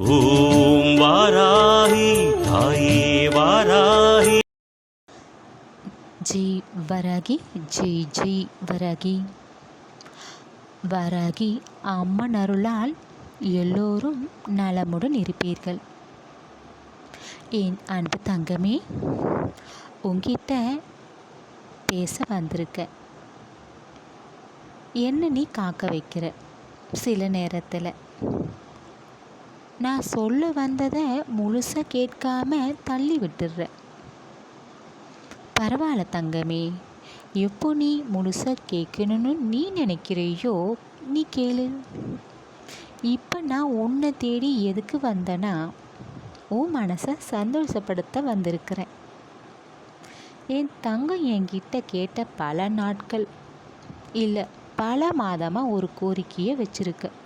ஓம் வாராகி தாயே வாராகி. ஜெய் வராகி ஜெய் ஜெய் வராகி. வராகி அம்மன் அருளால் எல்லோரும் நலமுடன் இருப்பீர்கள். என் அன்பு தங்கமே உங்கிட்ட பேச வந்திருக்க என்ன நீ காக்க வைக்கிற சில நேரத்தில்? நான் சொல்ல வந்ததை முழுசாக கேட்காம தள்ளி விட்டுடுற. பரவாயில்ல தங்கமே எப்போ நீ முழுசாக கேட்கணும்னு நீ நினைக்கிறையோ நீ கேளு. இப்போ நான் உன்னை தேடி எதுக்கு வந்தேன்னா உன் மனசை சந்தோஷப்படுத்த வந்திருக்கிறேன். என் தங்கம் என்கிட்ட கேட்ட பல நாட்கள் இல்லை பல மாதமாக ஒரு கோரிக்கையை வச்சுருக்கேன்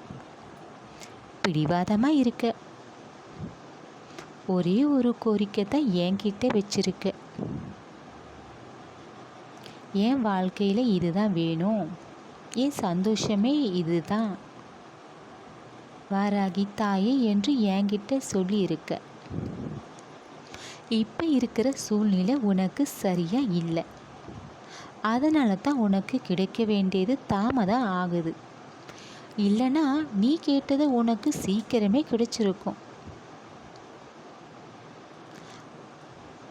பிடிவாதமாக இருக்க. ஒரே ஒரு கோரிக்கை தான் என்கிட்ட வச்சிருக்க. என் வாழ்க்கையில் இதுதான் வேணும். என் சந்தோஷமே இதுதான். வாராகி தாயே என்று என்கிட்ட சொல்லியிருக்க. இப்போ இருக்கிற சூழ்நிலை உனக்கு சரியாக இல்லை. அதனால தான் உனக்கு கிடைக்க வேண்டியது தாமதம் ஆகுது. இல்லைன்னா நீ கேட்டது உனக்கு சீக்கிரமே கிடைச்சிருக்கும்.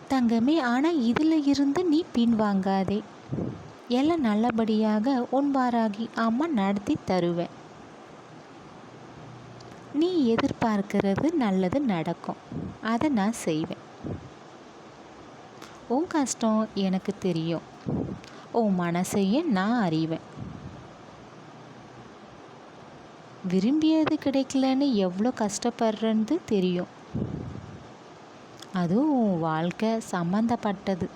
தங்கமே ஆனால் இதில் இருந்து நீ பின்வாங்காதே. எல்லாம் நல்லபடியாக உன் வாராகி அம்மா நடத்தி தருவேன் நீ எதிர்பார்க்கிறது நல்லது நடக்கும். அதை நான் செய்வேன். உன் கஷ்டம் எனக்கு தெரியும். உன் மனசையும் நான் அறிவேன். விரும்பியது கிடைக்கலன்னு எவ்வளோ கஷ்டப்படுறேன்னு தெரியும். அதுவும் உன் வாழ்க்கை சம்மந்தப்பட்டது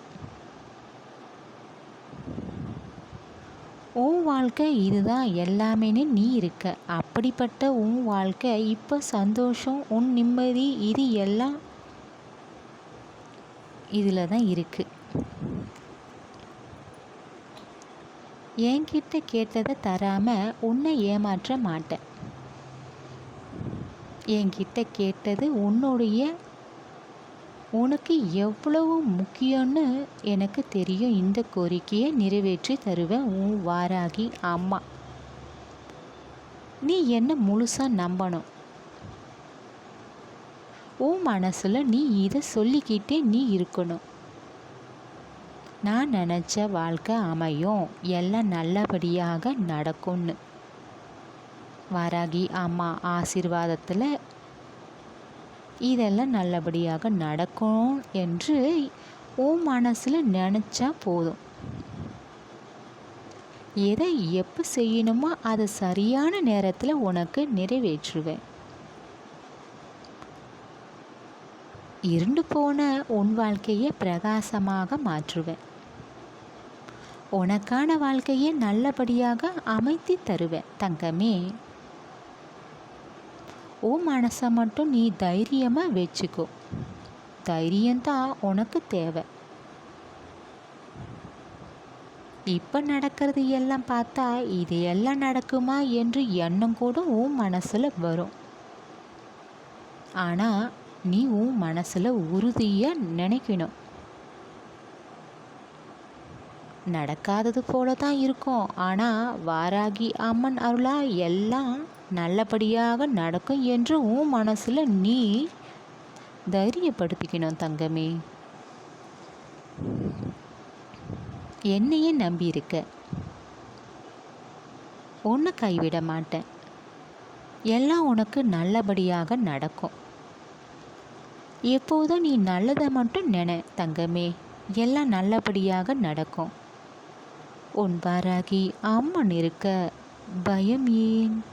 உன் வாழ்க்கை இதுதான் எல்லாமேனு நீ இருக்க. அப்படிப்பட்ட உன் வாழ்க்கை இப்போ சந்தோஷம் உன் நிம்மதி இது எல்லாம் இதில் தான் இருக்குது என்கிட்ட கேட்டதை தராமல் உன்னை ஏமாற்ற மாட்டேன். என்கிட்ட கேட்டது உன்னுடைய உனக்கு எவ்வளவு முக்கியம்னு எனக்கு தெரியும். இந்த கோரிக்கையை நிறைவேற்றி தருவேன் உன் வாராகி அம்மா. நீ என்ன முழுசாக நம்பணும்? உன் மனசில் நீ இதை சொல்லிக்கிட்டே நீ இருக்கணும். நான் நினச்ச வாழ்க்கை அமையும். எல்லாம் நல்லபடியாக நடக்கும்னு. வராகி அம்மா ஆசீர்வாதத்தில் இதெல்லாம் நல்லபடியாக நடக்கும் என்று உன் மனசில் நினச்சா போதும். எதை எப்போ செய்யணுமோ அதை சரியான நேரத்தில் உனக்கு நிறைவேற்றுவேன். இருண்டு போன உன் வாழ்க்கையை பிரகாசமாக மாற்றுவேன். உனக்கான வாழ்க்கையை நல்லபடியாக அமைத்து தருவேன் தங்கமே. உன் மனசை மட்டும் நீ தைரியமாக வச்சுக்கோ. தைரியம்தான் உனக்கு தேவை. இப்போ நடக்கிறது எல்லாம் பார்த்தா இது எல்லாம் நடக்குமா என்று எண்ணம் கூட உன் மனசில் வரும். ஆனால் நீ உன் மனசில் உறுதியாக நினைக்கணும். நடக்காதது போல தான் இருக்கும். ஆனால் வாராகி அம்மன் அருளா எல்லாம் நல்லபடியாக நடக்கும் என்று உன் மனசில் நீ தைரியப்படுத்திக்கணும் தங்கமே. என்னையே நம்பியிருக்க. உன்னை கைவிட மாட்டேன். எல்லாம் உனக்கு நல்லபடியாக நடக்கும். எப்போதும் நீ நல்லதை மட்டும் நினை தங்கமே. எல்லாம் நல்லபடியாக நடக்கும். உன் வாராகி அம்மன் இருக்க பயம் ஏன்?